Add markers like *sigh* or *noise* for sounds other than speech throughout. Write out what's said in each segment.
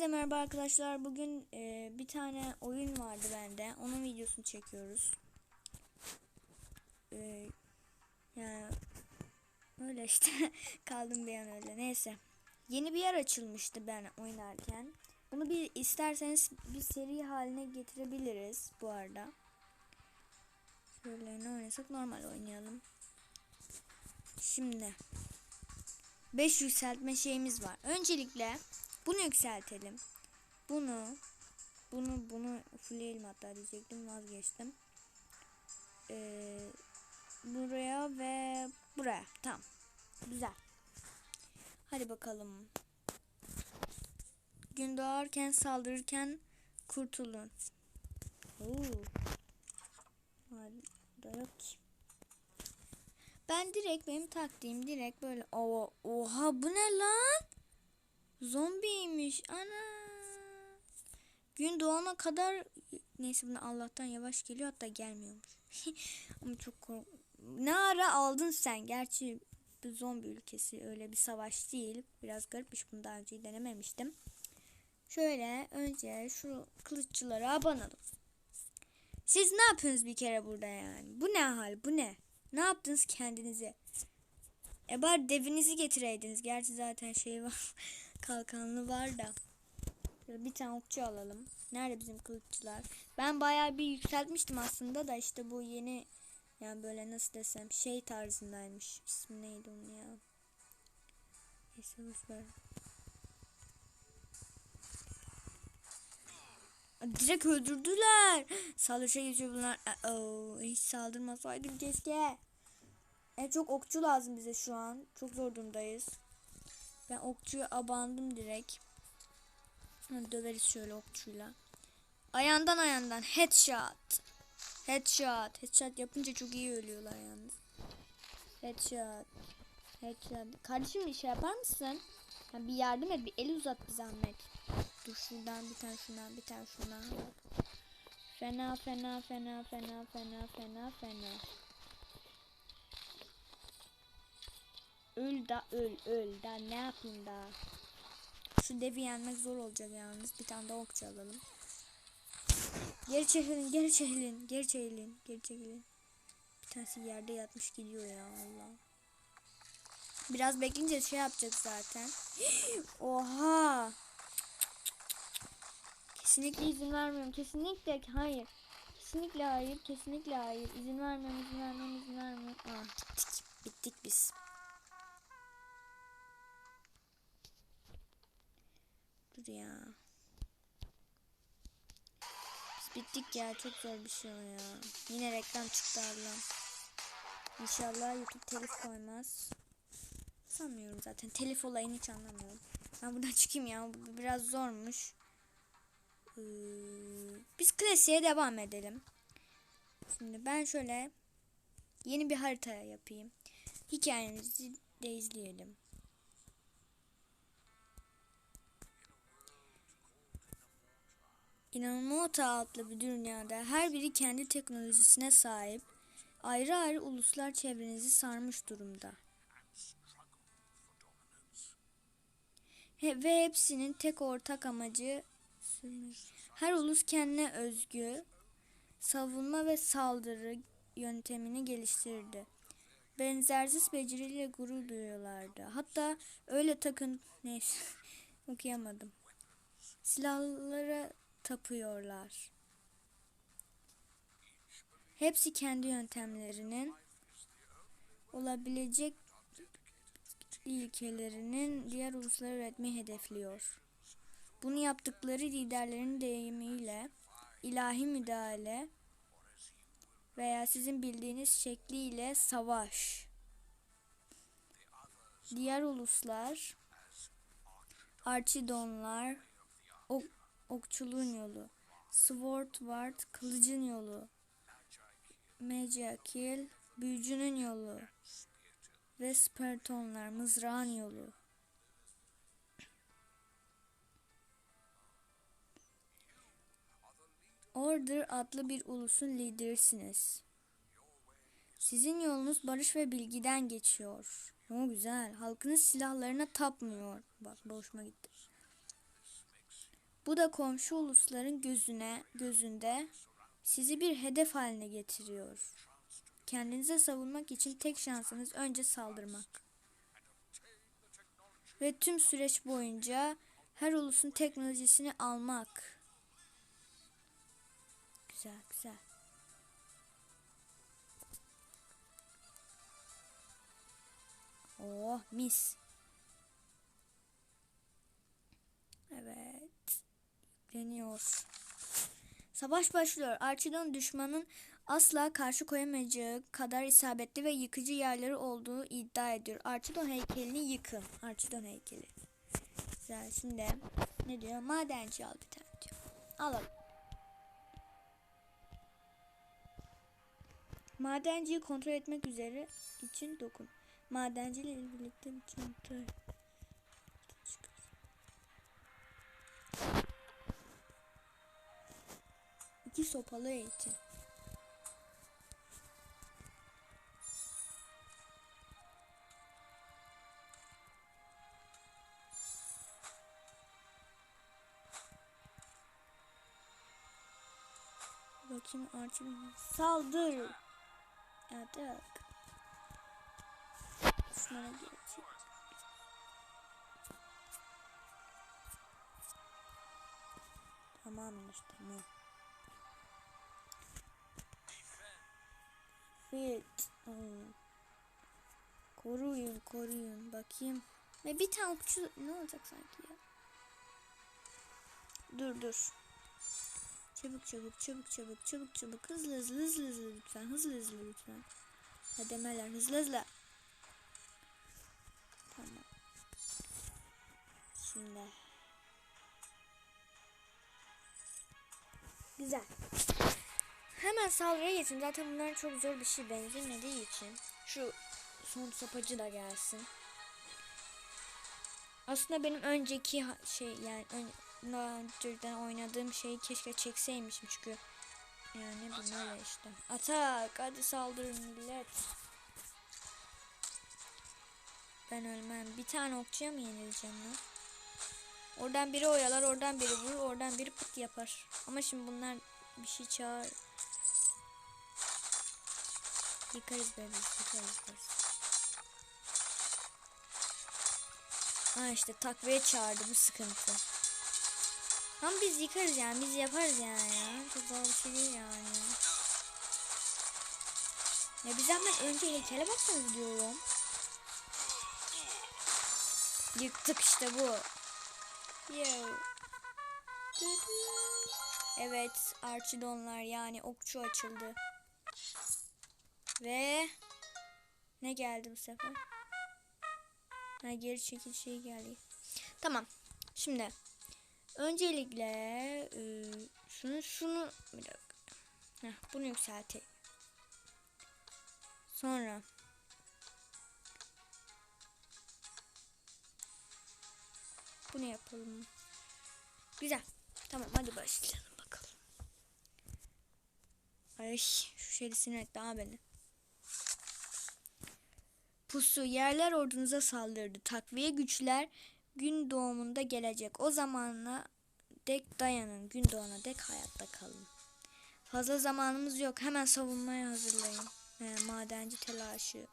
Herkese merhaba arkadaşlar. Bugün e, bir tane oyun vardı bende. Onun videosunu çekiyoruz. E, yani öyle işte *laughs* kaldım bir an öyle. Neyse. Yeni bir yer açılmıştı ben oynarken. Bunu bir isterseniz bir seri haline getirebiliriz bu arada. Şöyle ne oynasak normal oynayalım. Şimdi 5 yükseltme şeyimiz var. Öncelikle bunu yükseltelim. Bunu bunu bunu fullleyelim hatta diyecektim vazgeçtim. Ee, buraya ve buraya. Tamam. Güzel. Hadi bakalım. Gün doğarken saldırırken kurtulun. Oo. Da yok ki. Ben direkt benim taktiğim direkt böyle oha, oha bu ne lan? Zombiymiş. Ana. Gün doğana kadar neyse bunu Allah'tan yavaş geliyor hatta gelmiyormuş. *laughs* Ama çok kork Ne ara aldın sen? Gerçi bir zombi ülkesi öyle bir savaş değil. Biraz garipmiş bunu daha önce denememiştim. Şöyle önce şu kılıççılara abanalım. Siz ne yapıyorsunuz bir kere burada yani? Bu ne hal? Bu ne? Ne yaptınız kendinize? E bari devinizi getireydiniz. Gerçi zaten şey var. *laughs* kalkanlı var da. Bir tane okçu alalım. Nerede bizim kılıççılar? Ben bayağı bir yükseltmiştim aslında da işte bu yeni yani böyle nasıl desem şey tarzındaymış. İsmi neydi onun ya? Neyse boşver. Direkt öldürdüler. Saldırışa geçiyor bunlar. -oh. Hiç saldırmasaydım keşke. E çok okçu lazım bize şu an. Çok zor durumdayız. Ben okçuya abandım direkt. Döveriz şöyle okçuyla. Ayağından ayağından headshot. Headshot. Headshot yapınca çok iyi ölüyorlar yalnız. Headshot. Headshot. Kardeşim bir şey yapar mısın? Ya bir yardım et. Bir el uzat bir zahmet. Dur şuradan bir tane şundan bir tane şundan. Fena fena fena fena fena fena fena. Öl da öl öl da ne yapayım da. Şu devi yenmek zor olacak yalnız. Bir tane daha okçu alalım. Geri çekilin, geri çekilin, geri çekilin, geri çekilin. Bir tanesi yerde yatmış gidiyor ya Allah. Biraz bekleyince şey yapacak zaten. *gasps* Oha. Kesinlikle izin vermiyorum. Kesinlikle hayır. Kesinlikle hayır. Kesinlikle hayır. İzin vermiyorum. izin vermiyorum. izin vermiyorum. Ah, bittik. Bittik biz. Dur ya. Biz bittik ya. Çok zor bir şey o ya. Yine reklam çıktı Allah. İnşallah YouTube telif koymaz. Sanmıyorum zaten. Telif olayını hiç anlamıyorum. Ben buradan *laughs* çıkayım ya. Bu biraz zormuş. Ee, biz klasiğe devam edelim. Şimdi ben şöyle yeni bir harita yapayım. Hikayemizi de izleyelim. İnanılmaz adlı bir dünyada her biri kendi teknolojisine sahip ayrı ayrı uluslar çevrenizi sarmış durumda. Ve hepsinin tek ortak amacı her ulus kendine özgü savunma ve saldırı yöntemini geliştirdi. Benzersiz beceriyle gurur duyuyorlardı. Hatta öyle takın neyse *laughs* okuyamadım. Silahlara tapıyorlar. Hepsi kendi yöntemlerinin olabilecek ilkelerinin diğer uluslara üretmeyi hedefliyor. Bunu yaptıkları liderlerin deyimiyle ilahi müdahale veya sizin bildiğiniz şekliyle savaş. Diğer uluslar Archidonlar ok, okçuluğun yolu. Swordward kılıcın yolu. Magiakil büyücünün yolu. Ve Spartonlar mızrağın yolu. Order adlı bir ulusun liderisiniz. Sizin yolunuz barış ve bilgiden geçiyor. O güzel. Halkınız silahlarına tapmıyor. Bak boşuma gitti. Bu da komşu ulusların gözüne gözünde sizi bir hedef haline getiriyor. Kendinize savunmak için tek şansınız önce saldırmak. Ve tüm süreç boyunca her ulusun teknolojisini almak. Güzel güzel. Oh mis. Evet. Yükleniyor. Savaş başlıyor. Archidon düşmanın asla karşı koyamayacağı kadar isabetli ve yıkıcı yerleri olduğu iddia ediyor. Archidon heykelini yıkın. Archidon heykeli. Güzel. Şimdi ne diyor? Madenci al bir tane diyor. Alalım. Madenciyi kontrol etmek üzere için dokun. Madenciyle birlikte bir İki sopalı eğitim. Bakayım Archie saldır. Evet. Düşmana gelecek. Tamamdır tamam. Fit. Hmm. Koruyun koruyun bakayım. Ve bir tane okçu ne olacak sanki ya? Dur dur. Çabuk çabuk çabuk çabuk çabuk çabuk hızlı hızlı hızlı hızlı lütfen hızlı hızlı lütfen. Hademeler hızlı hızlı. Tamam. Şimdi. Güzel. Hemen saldırıya geçin. Zaten bunlar çok zor bir şey benzemediği için. Şu son sapacı da gelsin. Aslında benim önceki şey yani daha önceden oynadığım şeyi keşke çekseymişim çünkü yani bu böyle işte. Atak hadi saldırın millet. Ben ölmem. Bir tane okçuya mı yenileceğim lan? Oradan biri oyalar, oradan biri vurur, oradan biri pıt yapar. Ama şimdi bunlar bir şey çağır. Yıkarız be biz, yıkarız yıkarız. Ha işte takviye çağırdı bu sıkıntı. Ama biz yıkarız yani biz yaparız yani ya. Çok zor bir şey değil yani. Ya biz hemen önce heykele baksanız diyorum. Yıktık işte bu. Yo. Evet archidonlar yani okçu açıldı. Ve ne geldi bu sefer? Ha, geri çekil şey geldi. Tamam. Şimdi öncelikle e, şunu şunu bir dakika. Heh, bunu yükselteyim. Sonra bunu yapalım. Güzel. Tamam hadi başlayalım bakalım. Ay şu şeyi sinir etti ha beni. Pusu yerler ordunuza saldırdı. Takviye güçler gün doğumunda gelecek. O zamanla dek dayanın. Gün doğana dek hayatta kalın. Fazla zamanımız yok. Hemen savunmaya hazırlayın. He, madenci telaşı.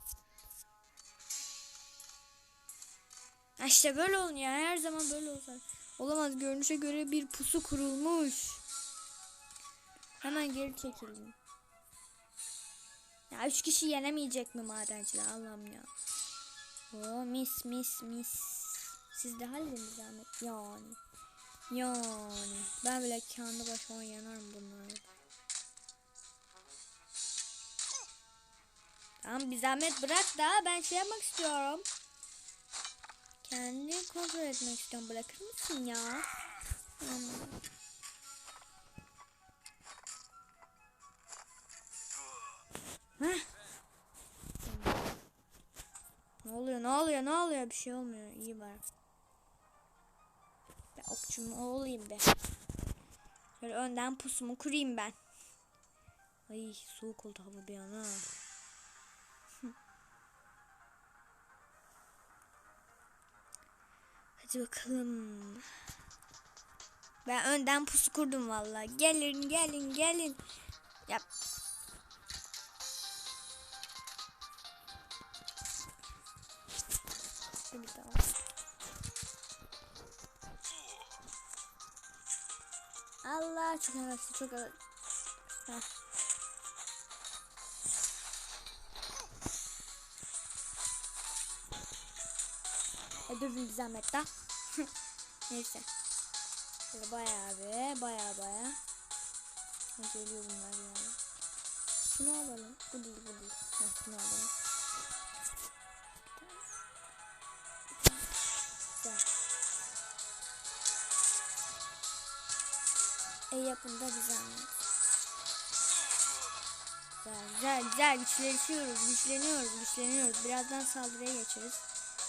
İşte böyle olun ya. Her zaman böyle olacak. Olamaz. Görünüşe göre bir pusu kurulmuş. Hemen geri çekilin. Ya üç kişi yenemeyecek mi madenciler Allah'ım ya. Oo mis mis mis. Siz de halledin zahmet yani. Yani ben bile kendi başıma yanarım bunları. Tamam bir zahmet bırak da ben şey yapmak istiyorum. Kendi kontrol etmek istiyorum. Bırakır mısın ya? Hmm. Bir şey olmuyor. İyi var. Ben okçum olayım be. Şöyle önden pusumu kurayım ben. Ay soğuk oldu hava bir ana. *laughs* Hadi bakalım. Ben önden pusu kurdum valla. Gelin gelin gelin. Yap. Allah çok hevesli çok hevesli. Heh. Öldürdüm bir zahmet daha. *laughs* Neyse. Böyle bayağı bir bayağı bayağı. Geliyor bunlar yani. Şunu alalım. Bu değil bu değil. Heh, şunu alalım. E yapın da zahmet. Güzel güzel güzel güçleniyoruz güçleniyoruz güçleniyoruz. Birazdan saldırıya geçeriz.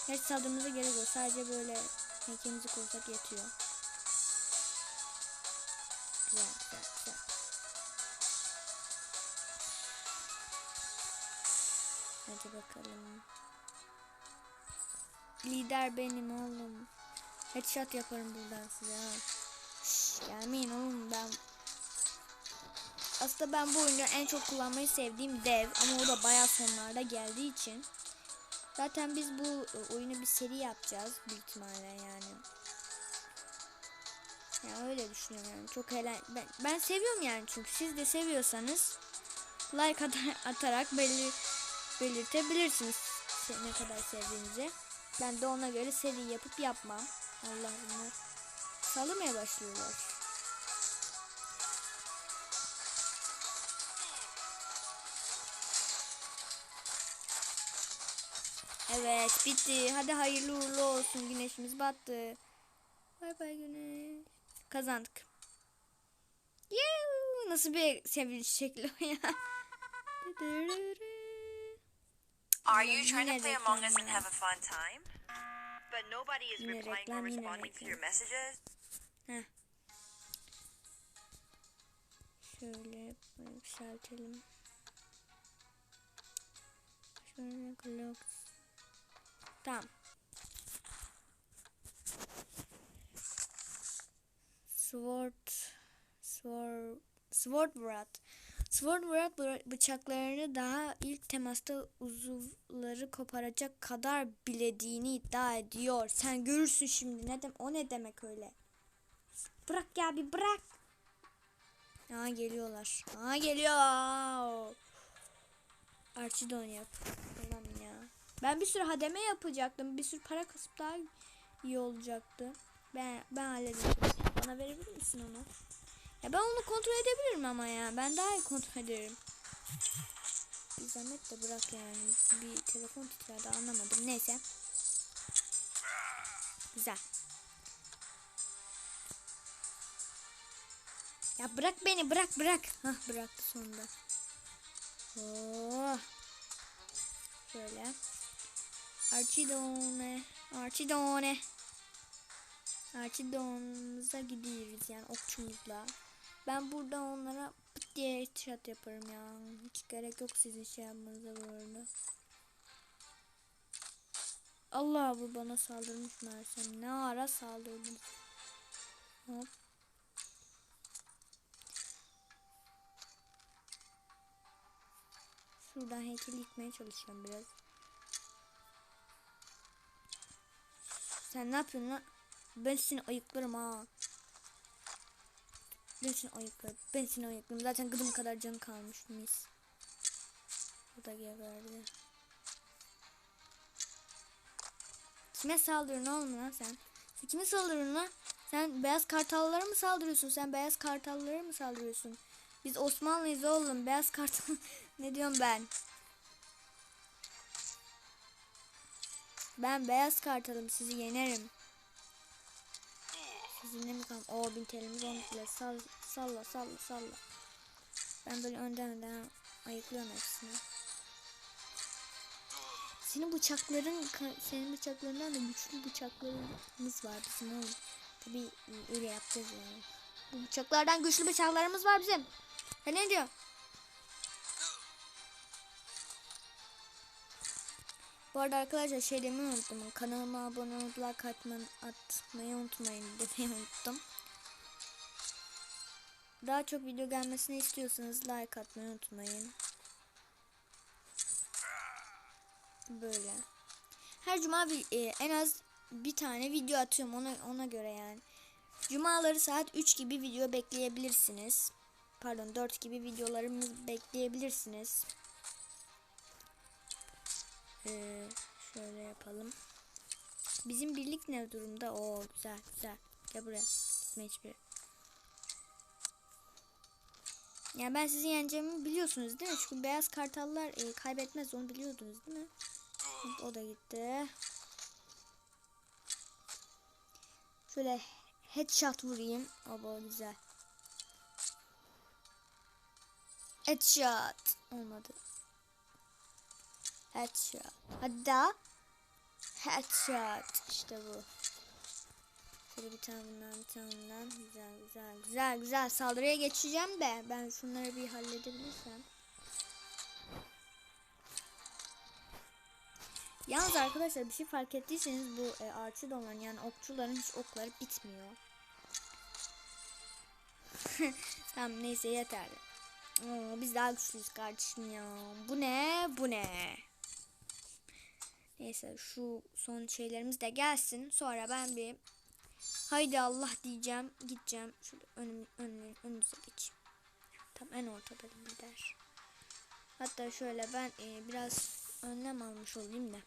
Hiç saldırımıza gerek yok. Sadece böyle heykelimizi kursak yetiyor. Güzel güzel güzel. Hadi bakalım. Lider benim oğlum. Headshot yaparım buradan size ha. Gelmeyin oğlum ben. Aslında ben bu oyunu en çok kullanmayı sevdiğim dev ama o da bayağı sonlarda geldiği için. Zaten biz bu e, oyunu bir seri yapacağız büyük ihtimalle yani. Ya öyle düşünüyorum yani. Çok eğlen ben, ben seviyorum yani çünkü siz de seviyorsanız like atar, atarak belli belirtebilirsiniz ne kadar sevdiğinizi. Ben de ona göre seri yapıp yapmam. Allah bunlar saldırmaya başlıyorlar. Evet bitti. Hadi hayırlı uğurlu olsun. Güneşimiz battı. Bay bay güneş. Kazandık. Yuuu, nasıl bir sevinç şekli o ya. *laughs* Are you trying to play Among Us and have a fun time? But nobody is replying or responding to your messages? Heh. Şöyle yükseltelim. Şöyle clocks. Tamam. Sword Sword Swordward Swordward bı- bıçaklarını daha ilk temasta uzuvları koparacak kadar bilediğini iddia ediyor. Sen görürsün şimdi. Ne dem o ne demek öyle? Bırak ya bir bırak. Aa geliyorlar. Aa geliyor. Archidon yap. Tamam ya. Ben bir sürü hademe yapacaktım. Bir sürü para kasıp daha iyi olacaktı. Ben ben hallederim. Bana verebilir misin onu? Ya ben onu kontrol edebilirim ama ya. Ben daha iyi kontrol ederim. Bir zahmet de bırak yani. Bir telefon titredi anlamadım. Neyse. Güzel. Ya bırak beni bırak bırak. Hah bıraktı sonunda. Oh. Şöyle. Archidone. Archidone. Archidon'umuza gidiyoruz yani okçumuzla. Ben burada onlara pıt diye headshot yaparım ya. Hiç gerek yok sizin şey yapmanıza bu arada. Allah bu bana saldırmış Mersem. Ne ara saldırdın? Hop. Şuradan heykeli yıkmaya çalışacağım biraz. Sen ne yapıyorsun lan? Ben seni ayıklarım ha. Ben seni ayıklarım. Ben seni ayıklarım. Zaten gıdım kadar canı kalmış mis. Bu da geberdi. Kime saldırıyorsun oğlum lan sen? Sen kime saldırıyorsun lan? Sen beyaz kartallara mı saldırıyorsun? Sen beyaz kartallara mı saldırıyorsun? Biz Osmanlıyız oğlum. Beyaz kartal... *laughs* ne diyorum ben? Ben beyaz kartalım. Sizi yenerim. Sizinle mi kalm? Oo bin olmuş bile. Sal, salla salla salla. Ben böyle önden önden ayıklıyorum hepsini. Senin bıçakların, senin bıçaklarından da güçlü bıçaklarımız var bizim oğlum. Tabii öyle yapacağız yani. Bu bıçaklardan güçlü bıçaklarımız var bizim. Sen ne diyor? Bu arada arkadaşlar şey demeyi unuttum. Kanalıma abone olup like atmayı, unutmayın demeyi unuttum. Daha çok video gelmesini istiyorsanız like atmayı unutmayın. Böyle. Her cuma e, en az bir tane video atıyorum ona ona göre yani. Cumaları saat 3 gibi video bekleyebilirsiniz. Pardon 4 gibi videolarımız bekleyebilirsiniz. Ee, şöyle yapalım. Bizim birlik ne durumda? Oo güzel güzel. Gel buraya. Gitme hiçbir. Yani ben sizi yeneceğimi biliyorsunuz değil mi? Çünkü beyaz kartallar e, kaybetmez onu biliyordunuz değil mi? O da gitti. Şöyle headshot vurayım. Aba güzel. Headshot. Olmadı. Headshot. Daha. Headshot. İşte bu. Şöyle bir tane bundan bir tane bundan. Güzel güzel güzel güzel. Saldırıya geçeceğim de ben şunları bir halledebilirsem. Yalnız arkadaşlar bir şey fark ettiyseniz bu e, arçı dolan yani okçuların hiç okları bitmiyor. *laughs* tamam neyse yeterli. Oo, biz daha güçlüyüz kardeşim ya. Bu ne? Bu ne? Neyse şu son şeylerimiz de gelsin. Sonra ben bir haydi Allah diyeceğim. Gideceğim. Şöyle önüm, önüm, önünüze geçeyim. Tam en ortada lider. Hatta şöyle ben e, biraz önlem almış olayım da.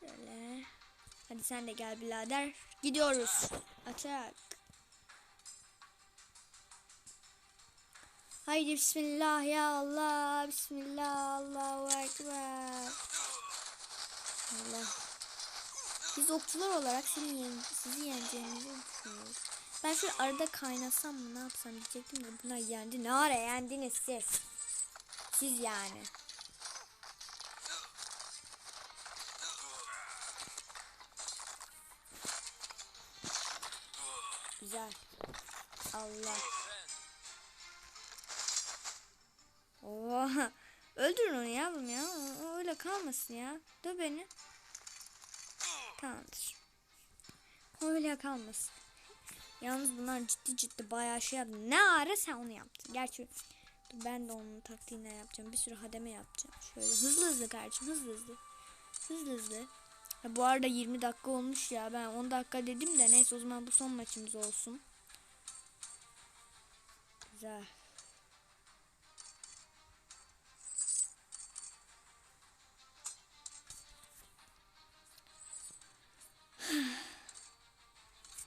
Şöyle. Hadi sen de gel birader. Gidiyoruz. Açak. Haydi bismillah ya Allah. Bismillah Allahu Ekber. Allah. Biz okçular olarak seni yen sizi yeneceğimizi düşünüyoruz. Ben şöyle arada kaynasam mı ne yapsam diyecektim de bunlar yendi. Ne ara yendiniz siz? Siz yani. Güzel. Allah. Oha. Öldürün onu yavrum ya. Öyle kalmasın ya. Dö beni. Tamamdır. Öyle kalmasın. Yalnız bunlar ciddi ciddi bayağı şey yaptı. Ne ara sen onu yaptın. Gerçi ben de onun taktiğinden yapacağım. Bir sürü hademe yapacağım. Şöyle hızlı hızlı kardeşim hızlı hızlı. Hızlı hızlı. Ya bu arada 20 dakika olmuş ya. Ben 10 dakika dedim de neyse o zaman bu son maçımız olsun. Güzel.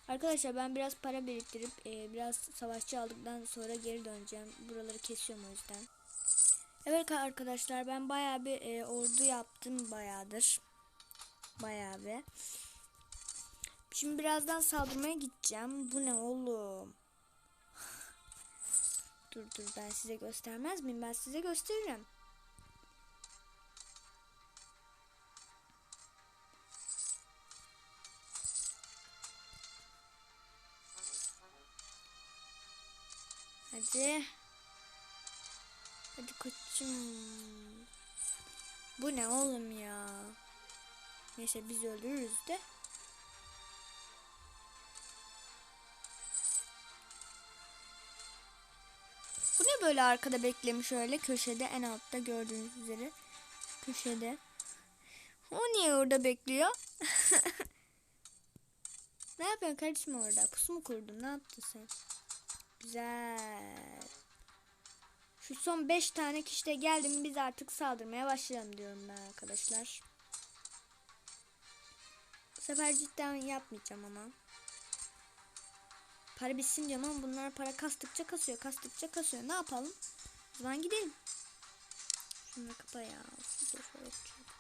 Arkadaşlar ben biraz para biriktirip e, biraz savaşçı aldıktan sonra geri döneceğim. Buraları kesiyorum o yüzden. Evet arkadaşlar ben bayağı bir e, ordu yaptım bayağıdır. Bayağı bir. Şimdi birazdan saldırmaya gideceğim. Bu ne oğlum? *laughs* dur dur ben size göstermez miyim? Ben size gösteririm. Hadi. Hadi koçum. Bu ne oğlum ya? Neyse biz öldürürüz de. Bu ne böyle arkada beklemiş öyle köşede en altta gördüğünüz üzere. Köşede. O niye orada bekliyor? *laughs* ne yapıyorsun kardeşim orada? Pusu mu kurdun? Ne yaptın sen? Güzel. Şu son 5 tane kişi de geldi mi biz artık saldırmaya başlayalım diyorum ben arkadaşlar. Bu sefer cidden yapmayacağım ama. Para bitsin diyorum ama bunlar para kastıkça kasıyor. Kastıkça kasıyor. Ne yapalım? O zaman gidelim. Şunları kapa ya. Dur şöyle yapacağım.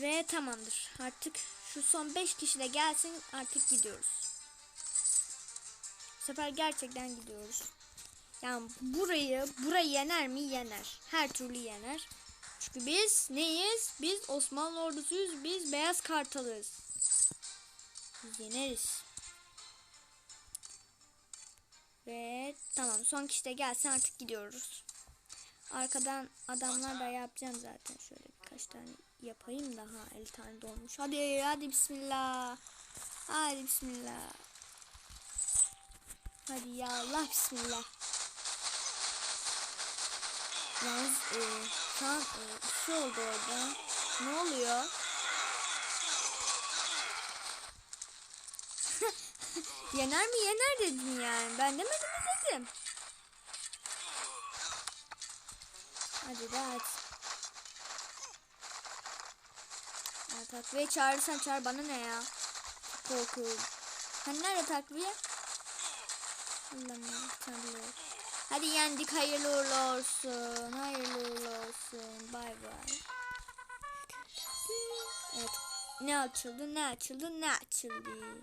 Ve tamamdır. Artık şu son 5 kişi de gelsin artık gidiyoruz. Bu sefer gerçekten gidiyoruz. Yani burayı burayı yener mi? Yener. Her türlü yener. Çünkü biz neyiz? Biz Osmanlı ordusuyuz. Biz beyaz kartalız. Biz yeneriz. Ve tamam son kişi de gelsin artık gidiyoruz. Arkadan adamlar da yapacağım zaten. Şöyle birkaç tane yapayım daha 50 tane dolmuş. Hadi hadi bismillah. Hadi bismillah. Hadi ya Allah bismillah. Yalnız e, an e, bir şey oldu orada. Ne oluyor? *laughs* yener mi yener dedin yani. Ben demedim mi dedim. Hadi de aç. Ya takviye çağırırsan çağır bana ne ya? Korkuyorum. Hani nerede takviye? Allah'ım tanrım. Hadi yendik hayırlı uğurlu olsun. Hayırlı uğurlu olsun. Bay bay. Evet. Ne açıldı ne açıldı ne açıldı.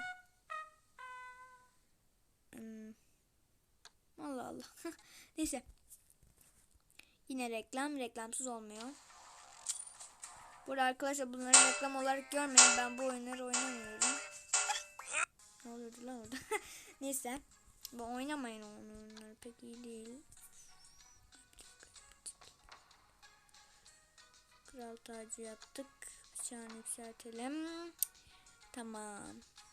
Hmm. Allah Allah. *laughs* Neyse. Yine reklam. Reklamsız olmuyor. Burada arkadaşlar bunları reklam olarak görmeyin. Ben bu oyunları oynamıyorum. Ne oluyordu lan orada? *laughs* Neyse. Bu oynamayın o oyunları pek iyi değil. Kral tacı yaptık. Bıçağını yükseltelim. Tamam.